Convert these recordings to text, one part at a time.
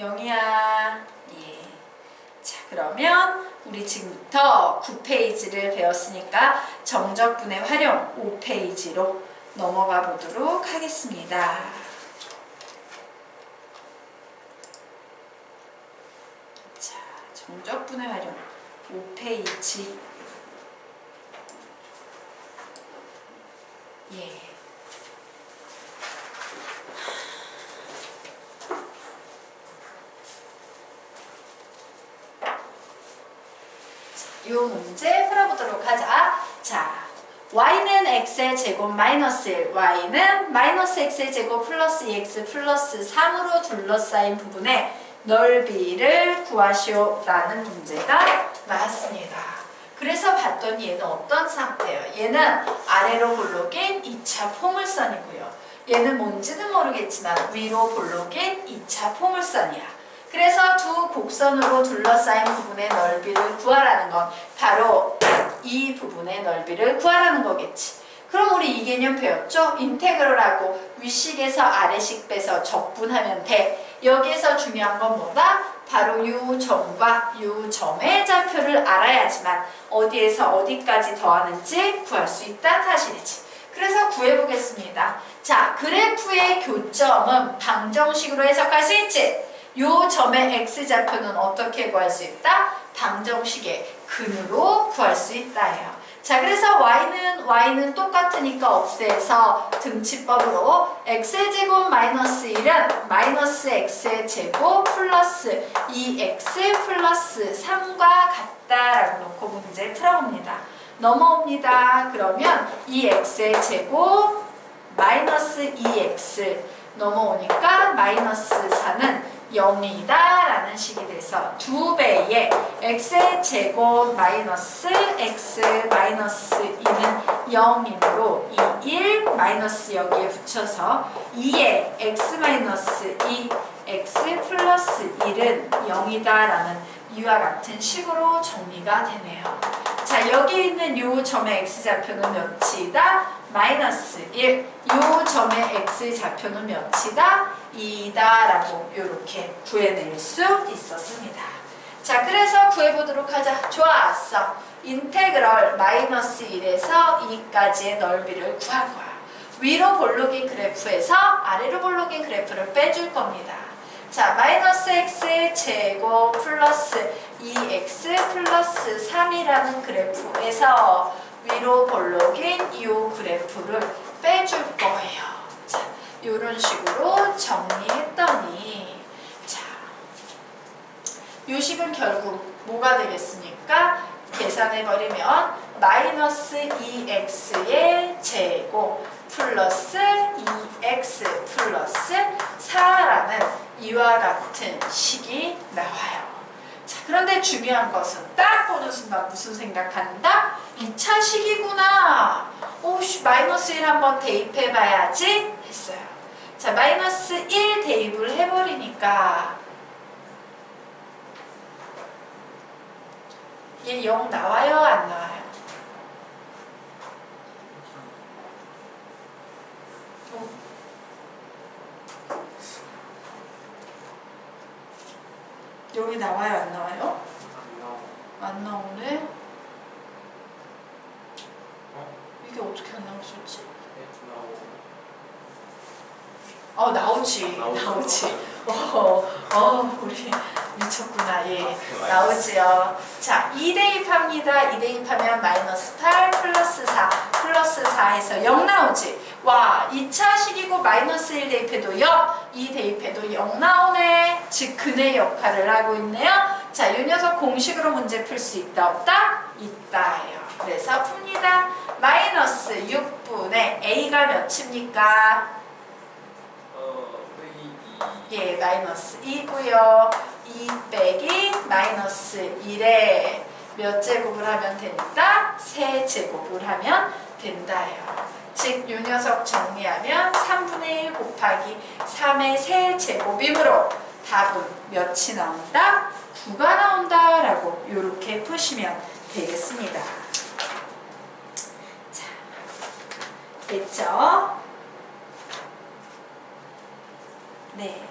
0이야. 예. 자, 그러면 우리 지금부터 9페이지를 배웠으니까 정적분의 활용 5페이지로 넘어가 보도록 하겠습니다. 자, 정적분의 활용 5페이지. 예. 이 문제 풀어보도록 하자. 자, y는 x의 제곱 마이너스 1, y는 마이너스 x의 제곱 플러스 2x 플러스 3으로 둘러싸인 부분의 넓이를 구하시오 라는 문제가 나왔습니다. 그래서 봤더니 얘는 어떤 상태예요? 얘는 아래로 볼록인 2차 포물선이고요. 얘는 뭔지는 모르겠지만 위로 볼록인 2차 포물선이야. 그래서 두 곡선으로 둘러싸인 부분의 넓이를 구하라는 건 바로 이 부분의 넓이를 구하라는 거겠지. 그럼 우리 이 개념 배웠죠? 인테그럴하고 위식에서 아래식 빼서 적분하면 돼. 여기에서 중요한 건 뭐다? 바로 요 점과 요 점의 좌표를 알아야지만 어디에서 어디까지 더하는지 구할 수 있다는 사실이지. 그래서 구해보겠습니다. 자, 그래프의 교점은 방정식으로 해석할 수 있지? 요 점의 x좌표는 어떻게 구할 수 있다? 방정식의 근으로 구할 수 있다예요. 자, 그래서 y는 y는 똑같으니까 없애서 등치법으로 x의 제곱 마이너스 1은 마이너스 x의 제곱 플러스 2x 플러스 3과 같다라고 놓고 문제 풀어봅니다. 넘어옵니다. 그러면 2x의 제곱 마이너스 2x 넘어오니까 마이너스 4는 0이다 라는 식이 돼서 두 배의 x의 제곱 마이너스 x 마이너스 2는 0이므로 이 1 마이너스 여기에 붙여서 2의 x 마이너스 2 x 플러스 1은 0이다 라는 이와 같은 식으로 정리가 되네요. 자 여기 있는 요 점의 x좌표는 몇이다? 마이너스 1. 요 점의 x 좌표는 몇이다? 2다 라고 이렇게 구해낼 수 있었습니다. 자, 그래서 구해보도록 하자. 좋았어. 인테그럴 마이너스 1에서 2까지의 넓이를 구한 거야. 위로 볼록인 그래프에서 아래로 볼록인 그래프를 빼줄 겁니다. 자, 마이너스 x의 제곱 플러스 2x 플러스 3이라는 그래프에서 위로 볼록인 이 그래프를 빼줄 거예요. 자, 이런 식으로 정리했더니 자, 이 식은 결국 뭐가 되겠습니까? 계산해버리면 마이너스 2x의 제곱 플러스 2x 플러스 4라는 이와 같은 식이 나와요. 자, 그런데 중요한 것은 딱 보는 순간 무슨 생각한다? 2차 식이구나. 오씨, 마이너스 1 한번 대입해 봐야지 했어요. 자, 마이너스 1 대입을 해버리니까 얘 0 나와요? 안 나와요? 어. 여기 나와요? 안 나와요? 안 나오네. 이게 어떻게 안 나올 수 있지? 어 나오지 나오죠. 나오지. 어, 어 우리 미쳤구나 예 나오지요. 자 2 대입합니다. 2 대입하면 마이너스 8 플러스 4 플러스 4에서 0 나오지. 와 2차 식이고 마이너스 1 대입해도 0, 2 대입해도 0 나오네. 즉 근의 역할을 하고 있네요. 자, 이 녀석 공식으로 문제 풀 수 있다 없다? 있다예요. 그래서 풉니다. 마이너스 6분의 a가 몇입니까? 예, 마이너스 2고요. 2 빼기 마이너스 1에 몇 제곱을 하면 된다? 세 제곱을 하면 된다예요. 즉, 이 녀석 정리하면 3분의 1 곱하기 3의 세 제곱이므로 답은 몇이 나온다? 9가 나온다 라고 이렇게 푸시면 되겠습니다. 됐죠? 네.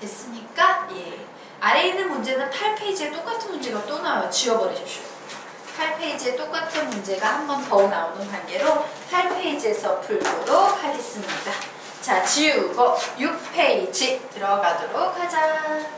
됐습니까? 예. 아래에 있는 문제는 8페이지에 똑같은 문제가 또 나와요. 지워버리십시오. 8페이지에 똑같은 문제가 한 번 더 나오는 관계로 8페이지에서 풀도록 하겠습니다. 자, 지우고 6페이지 들어가도록 하자.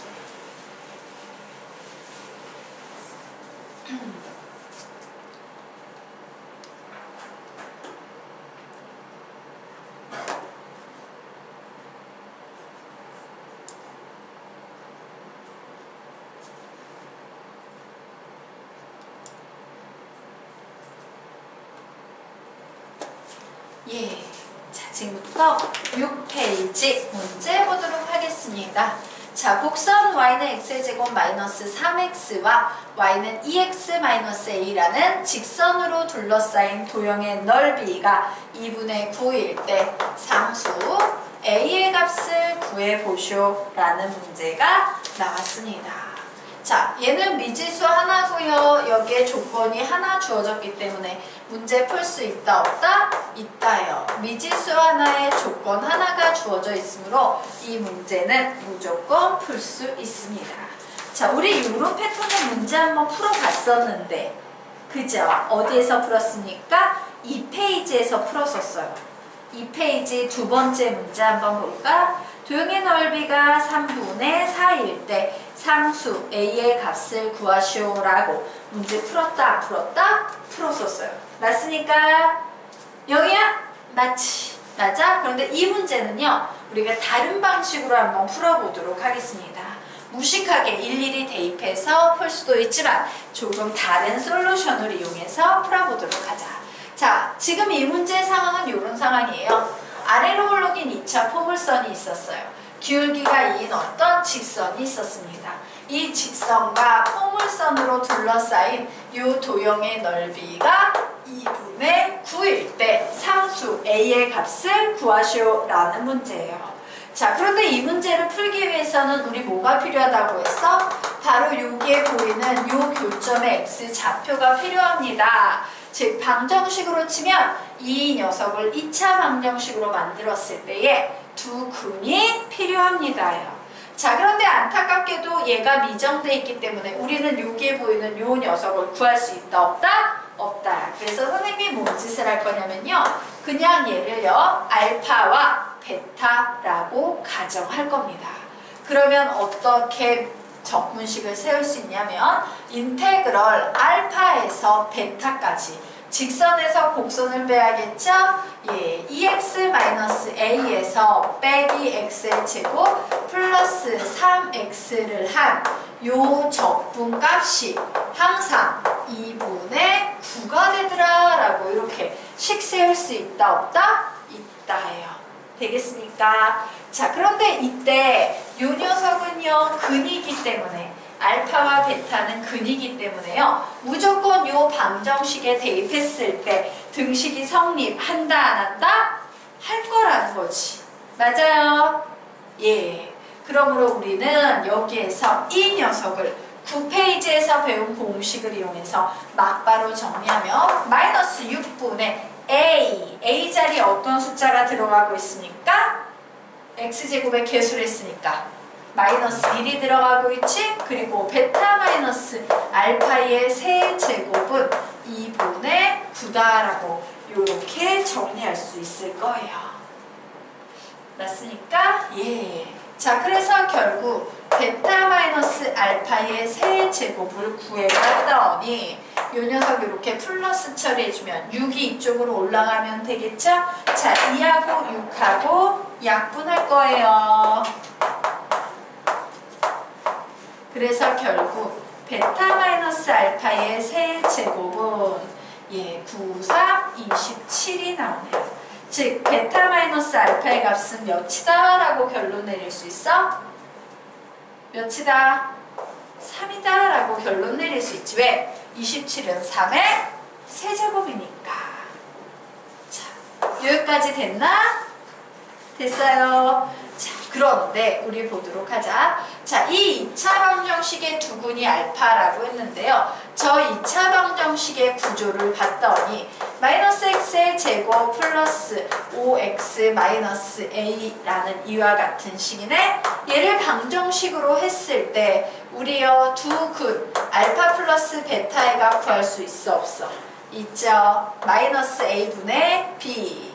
예. 자, 지금부터 6페이지 문제 보도록 하겠습니다. 자, 곡선 y는 x의 제곱 마이너스 3x와 y는 2x 마이너스 a라는 직선으로 둘러싸인 도형의 넓이가 2분의 9일 때 상수 a의 값을 구해보쇼라는 문제가 나왔습니다. 자, 얘는 미지수 하나고요. 여기에 조건이 하나 주어졌기 때문에 문제 풀 수 있다 없다? 있다요. 미지수 하나에 조건 하나가 주어져 있으므로 이 문제는 무조건 풀 수 있습니다. 자, 우리 이런 패턴의 문제 한번 풀어봤었는데 그죠? 어디에서 풀었습니까? 이 페이지에서 풀었었어요. 이 페이지 두 번째 문제 한번 볼까? 도형의 넓이가 3분의 4일 때 상수 a의 값을 구하시오라고 문제 풀었다 안 풀었다? 풀었었어요. 맞습니까? 영희야? 맞지. 맞아? 그런데 이 문제는요. 우리가 다른 방식으로 한번 풀어보도록 하겠습니다. 무식하게 일일이 대입해서 풀 수도 있지만 조금 다른 솔루션을 이용해서 풀어보도록 하자. 자, 지금 이 문제의 상황은 이런 상황이에요. 아래로 올라긴 2차 포물선이 있었어요. 기울기가 2인 어떤 직선이 있었습니다. 이 직선과 포물선으로 둘러싸인 이 도형의 넓이가 2분 의 9일 때 상수 a의 값을 구하시오라는 문제예요. 자, 그런데 이 문제를 풀기 위해서는 우리 뭐가 필요하다고 했어? 바로 여기에 보이는 요 교점의 x 좌표가 필요합니다. 즉 방정식으로 치면 이 녀석을 2차 방정식으로 만들었을 때에 두 근이 필요합니다요. 자 그런데 안타깝게도 얘가 미정돼 있기 때문에 우리는 여기에 보이는 요 녀석을 구할 수 있다 없다? 없다. 그래서 선생님이 뭔 짓을 할 거냐면요. 그냥 얘를요 알파와 베타라고 가정할 겁니다. 그러면 어떻게 적분식을 세울 수 있냐면 인테그럴 알파에서 베타까지 직선에서 곡선을 빼야겠죠? 예, 2x-a에서 빼기 x의 제곱 플러스 3x를 한 요 적분 값이 항상 2분의 9가 되더라 라고 이렇게 식 세울 수 있다 없다? 있다예요. 되겠습니까? 자 그런데 이때 요 녀석은요 근이기 때문에 알파와 베타는 근이기 때문에요 무조건 요 방정식에 대입했을 때 등식이 성립한다 안 한다? 할 거라는 거지 맞아요? 예 그러므로 우리는 여기에서 이 녀석을 9페이지에서 배운 공식을 이용해서 막바로 정리하면 마이너스 6분의 a a 자리에 어떤 숫자가 들어가고 있습니까? x제곱에 개수를 했으니까 마이너스 1이 들어가고 있지? 그리고 베타 마이너스 알파의 세제곱은 2분의 9다라고 이렇게 정리할 수 있을 거예요. 맞습니까? 예. 자, 그래서 결국 베타 마이너스 알파의 세 제곱을 구해봤더니 요 녀석 이렇게 플러스 처리해주면 6이 이쪽으로 올라가면 되겠죠? 자, 2하고 6하고 약분할 거예요. 그래서 결국 베타 마이너스 알파의 세 제곱은 예, 9, 3, 27이 나오네요. 즉, 베타 마이너스 알파의 값은 몇이다? 라고 결론 내릴 수 있어? 몇이다? 3이다 라고 결론 내릴 수 있지. 왜? 27은 3의 세제곱이니까. 자, 여기까지 됐나? 됐어요. 자, 그런데 우리 보도록 하자. 자, 이 2차 방정식의 두근이 알파라고 했는데요. 저 2차 방정식의 구조를 봤더니 마이너스 x의 제곱 플러스 5x 마이너스 a라는 이와 같은 식이네 얘를 방정식으로 했을 때 우리요 두 근 알파 플러스 베타에가 구할 수 있어 없어 있죠 마이너스 a분의 b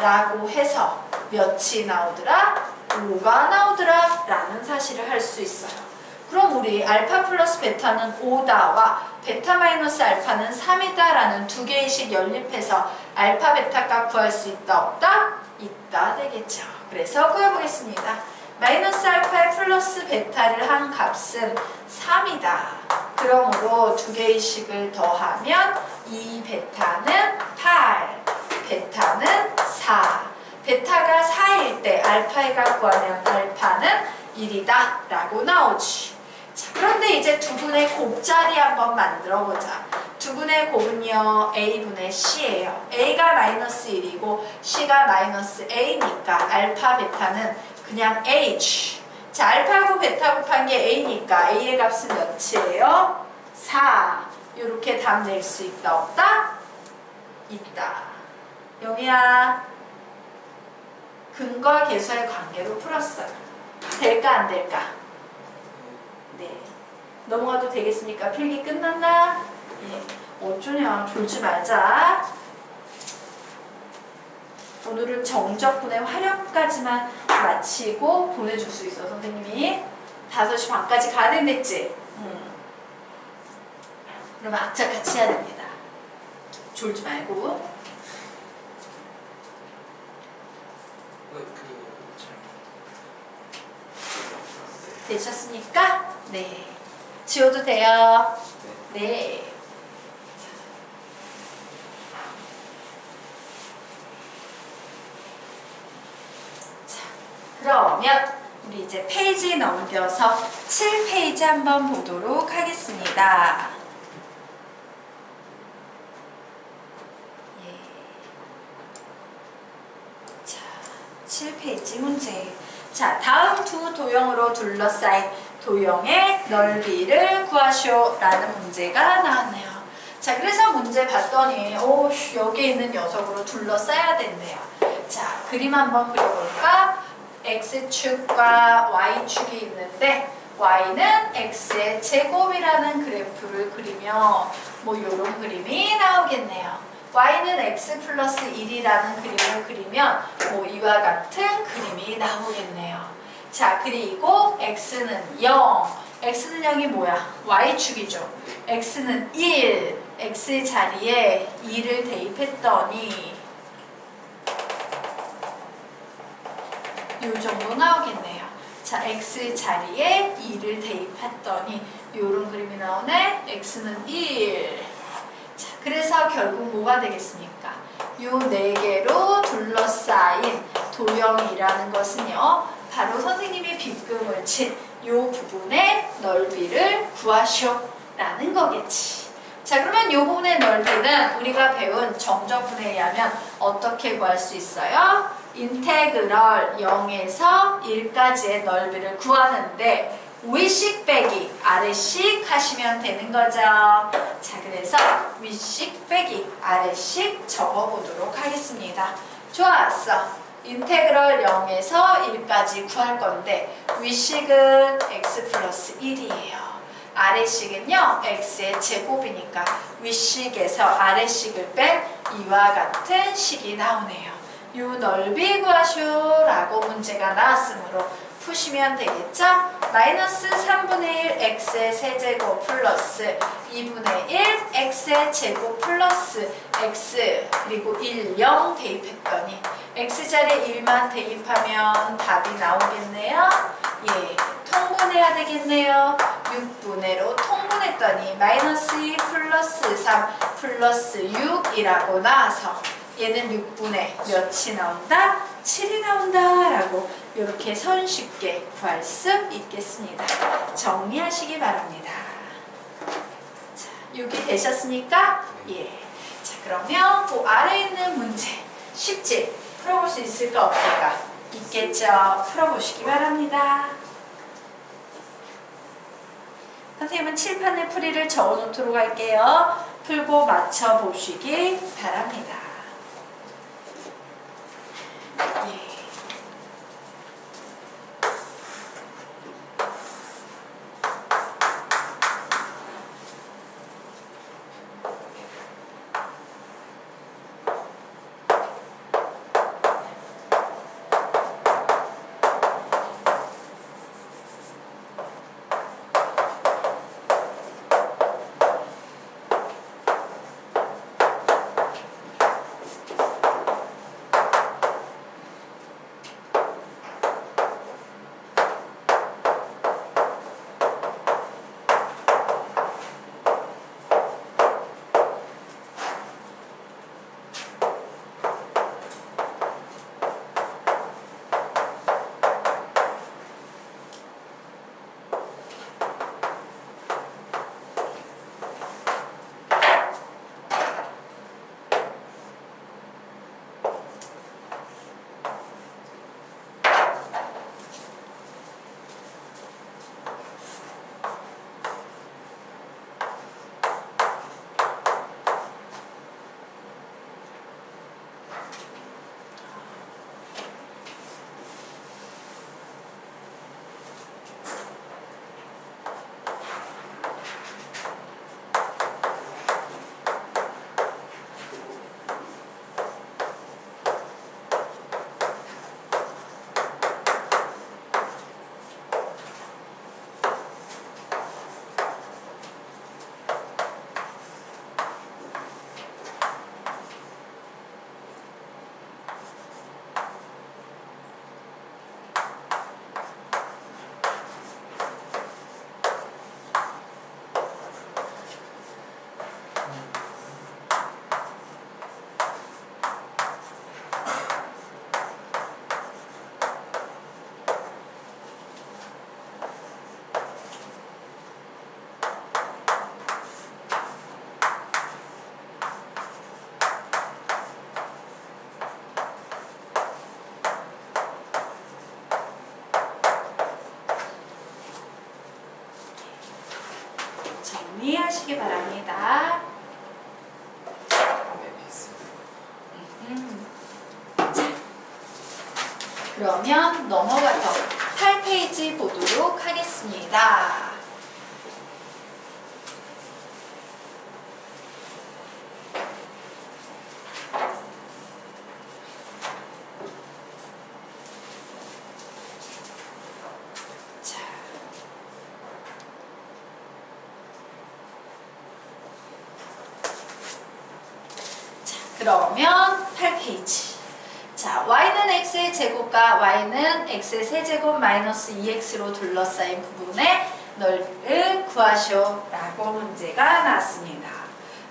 라고 해서 몇이 나오더라? 5가 나오더라 라는 사실을 할 수 있어요. 그럼 우리 알파 플러스 베타는 5다와 베타 마이너스 알파는 3이다 라는 두 개의 식 연립해서 알파 베타 값 구할 수 있다 없다? 있다 되겠죠. 그래서 구해보겠습니다. 마이너스 알파에 플러스 베타를 한 값은 3이다. 그러므로 두 개의 식을 더하면 2 베타는 8, 베타는 4. 베타가 4일 때 알파가 구하면 알파는 1이다 라고 나오지. 자, 그런데 이제 두 분의 곱자리 한번 만들어 보자. 두 분의 곱은요 a분의 c예요. a가 마이너스 1이고 c가 마이너스 a니까 알파 베타는 그냥 h. 자 알파하고 베타 곱한 게 a니까 a의 값은 몇이에요? 4. 이렇게 답 낼 수 있다 없다? 있다. 영희야 근과 계수의 관계로 풀었어요. 될까 안 될까? 네. 넘어가도 되겠습니까? 필기 끝났나? 예. 어쩌냐 졸지 말자. 오늘은 정적분의 활용까지만 마치고 보내줄 수 있어 선생님이 5시 반까지 가야 된댔지? 음. 그럼 악자 같이 해야 됩니다. 졸지 말고 되셨습니까? 네. 지워도 돼요. 네. 자, 그러면 우리 이제 페이지 넘겨서 7페이지 한번 보도록 하겠습니다. 예. 자, 7페이지 문제. 자, 다음 두 도형으로 둘러싸인 도형의 넓이를 구하시오 라는 문제가 나왔네요. 자, 그래서 문제 봤더니 오, 씨, 여기 있는 녀석으로 둘러싸야 된대요. 자, 그림 한번 그려볼까? x축과 y축이 있는데 y는 x의 제곱이라는 그래프를 그리며 뭐 이런 그림이 나오겠네요. Y는 x 플러스 1이라는 그림을 그리면 뭐 이와 같은 그림이 나오겠네요. 자 그리고 x는 0 x는 0이 뭐야? y축이죠. x는 1 x의 자리에 2를 대입했더니 요 정도 나오겠네요. 자, x 자리에 2를 대입했더니 요런 그림이 나오네. x는 1. 자, 그래서 결국 뭐가 되겠습니까? 요 네 개로 둘러싸인 도형이라는 것은요. 바로 선생님이 빗금을 친 요 부분의 넓이를 구하시오 라는 거겠지. 자, 그러면 요 부분의 넓이는 우리가 배운 정적분에 의하면 어떻게 구할 수 있어요? 인테그럴 0에서 1까지의 넓이를 구하는데 위식 빼기 아래식 하시면 되는 거죠. 자, 그래서 위식 빼기 아래식 적어보도록 하겠습니다. 좋았어. 인테그럴 0에서 1까지 구할 건데 위식은 x 플러스 1이에요. 아래식은요 x의 제곱이니까 위식에서 아래식을 뺀 이와 같은 식이 나오네요. 요 넓이 구하쇼라고 문제가 나왔으므로 푸시면 되겠죠? 마이너스 3분의 1 x의 세제곱 플러스 2분의 1 x의 제곱 플러스 x 그리고 1, 0 대입했더니 x자리에 1만 대입하면 답이 나오겠네요. 예, 통분해야 되겠네요. 6분의로 통분했더니 마이너스 2 플러스 3 플러스 6이라고 나와서 얘는 6분의 몇이 나온다? 7이 나온다 라고 이렇게 손쉽게 구할 수 있겠습니다. 정리하시기 바랍니다. 자, 6이 되셨습니까? 예. 자, 그러면 그 아래에 있는 문제 쉽지? 풀어볼 수 있을까 없을까? 있겠죠? 풀어보시기 바랍니다. 선생님은 칠판에 풀이를 적어 놓도록 할게요. 풀고 맞춰 보시기 바랍니다. 하시기 바랍니다. 음. 자, 그러면 넘어가서 8페이지 보도록 하겠습니다. 자. 자, 그러면 8페이지. 자, y는 x의 제곱과 y는 x의 세제곱 마이너스 2x로 둘러싸인 부분의 넓이를 구하시오라고 문제가 나왔습니다.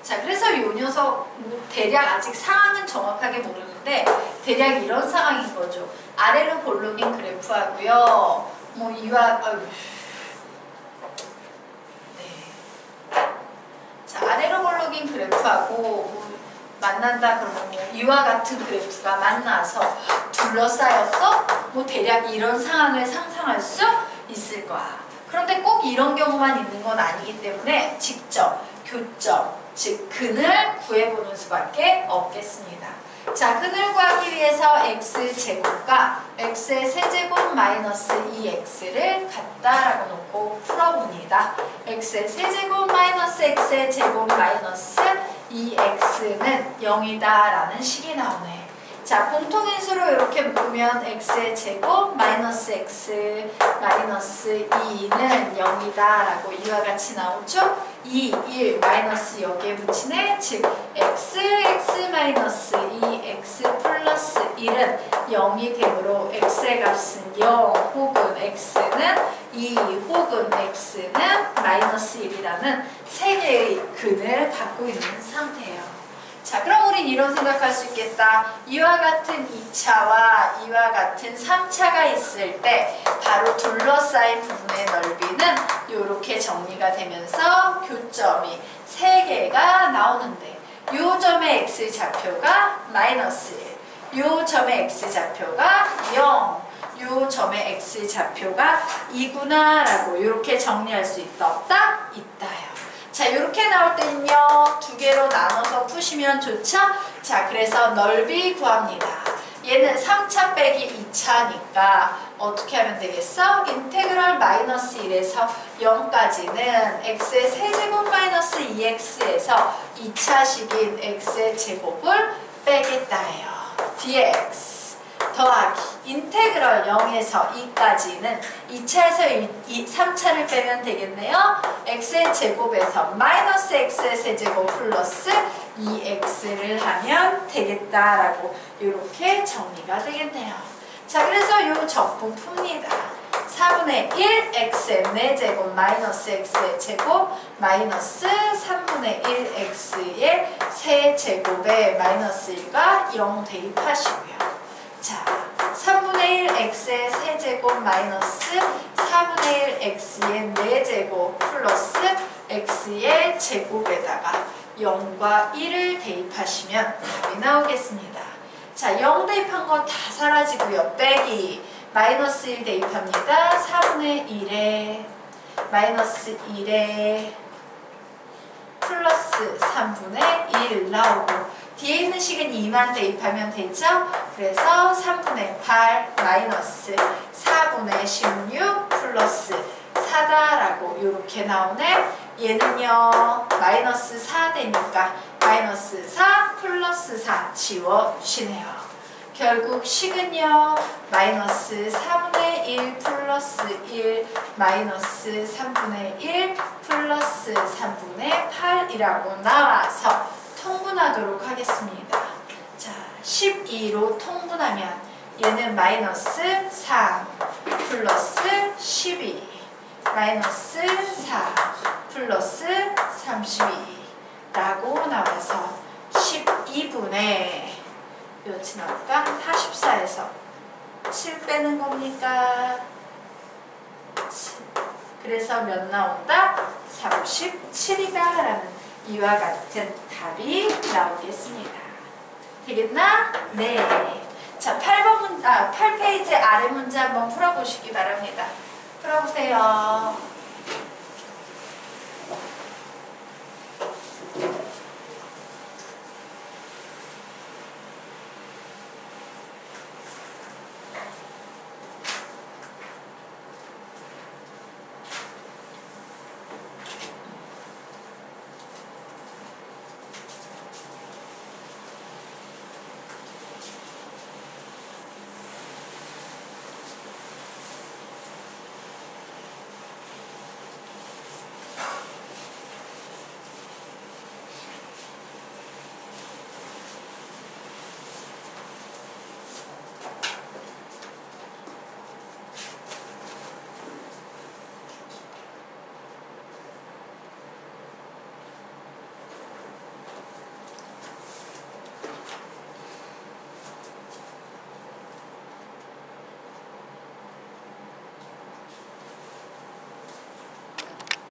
자, 그래서 이 녀석 뭐 대략 아직 상황은 정확하게 모르는데 대략 이런 상황인 거죠. 아래로 볼록인 그래프하고요. 뭐 이와 아유. 네. 자, 아래로 볼록인 그래프하고 뭐 만난다 그러면 뭐 이와 같은 그래프가 만나서 둘러싸여서 뭐 대략 이런 상황을 상상할 수 있을 거야. 그런데 꼭 이런 경우만 있는 건 아니기 때문에 직접 교점, 즉 근을 구해보는 수밖에 없겠습니다. 자, 근을 구하기 위해서 x 제곱과 x의 세제곱 마이너스 2x를 같다라고 놓고 풀어봅니다. x의 세제곱 마이너스 x의 제곱 마이너스 2x는 0이다 라는 식이 나오네. 자, 공통인수로 이렇게 묶으면 x의 제곱 마이너스 x 마이너스 2는 0이다 라고 이와 같이 나오죠? 2, 1 마이너스 여기에 붙이네. 즉 x, x 마이너스 2, x 플러스 1은 0이 되므로 x의 값은 0 혹은 x는 2 혹은 x는 마이너스 1이라는 세 개의 근을 갖고 있는 상태예요. 자, 그럼 우린 이런 생각할 수 있겠다. 이와 같은 2차와 이와 같은 3차가 있을 때 바로 둘러싸인 부분의 넓이는 이렇게 정리가 되면서 교점이 3개가 나오는데 요 점의 x 좌표가 마이너스 1, 요 점의 x 좌표가 0, 요 점의 x 좌표가 이구나라고 이렇게 정리할 수 있다 없다 있다요. 자 이렇게 나올 때는요 두 개로 나눠서 푸시면 좋죠. 자 그래서 넓이 구합니다. 얘는 3차 빼기 2차니까 어떻게 하면 되겠어? 인테그럴 마이너스 1에서 0까지는 x의 세제곱 마이너스 2x에서 2차식인 x의 제곱을 빼겠다예요. dx 더하기 인테그럴 0에서 2까지는 2차에서 2, 3차를 빼면 되겠네요. x의 제곱에서 마이너스 x의 세제곱 플러스 2x를 하면 되겠다라고 이렇게 정리가 되겠네요. 자 그래서 이 적분 풉니다. 4분의 1 x의 4제곱 마이너스 x의 제곱 마이너스 3분의 1 x의 세제곱에 마이너스 1과 0 대입하시고요. 자, 3분의 1 x의 세제곱 마이너스 4분의 1 x의 4제곱 플러스 x의 제곱에다가 0과 1을 대입하시면 답이 나오겠습니다. 자, 0 대입한 건 다 사라지고요. 빼기 마이너스 1 대입합니다. 4분의 1에 마이너스 1에 플러스 3분의 1 나오고 뒤에 있는 식은 2만 대입하면 되죠? 그래서 3분의 8 마이너스 4분의 16 플러스 4다라고 이렇게 나오네. 얘는요 마이너스 4 되니까 마이너스 4 플러스 4 지워주시네요. 결국 식은요 마이너스 3분의 1 플러스 1 마이너스 3분의 1 플러스 3분의 8이라고 나와서 통분하도록 하겠습니다. 자 12로 통분하면 얘는 마이너스 3 플러스 12 마이너스 4 플러스 32라고 나와서 12분의 몇이 나올까? 44에서 7 빼는 겁니까? 7. 그래서 몇 나온다? 37이다 라는 이와 같은 답이 나오겠습니다. 되겠나? 네. 자, 8번 문, 아, 8페이지 아래 문제 한번 풀어보시기 바랍니다. 풀어보세요.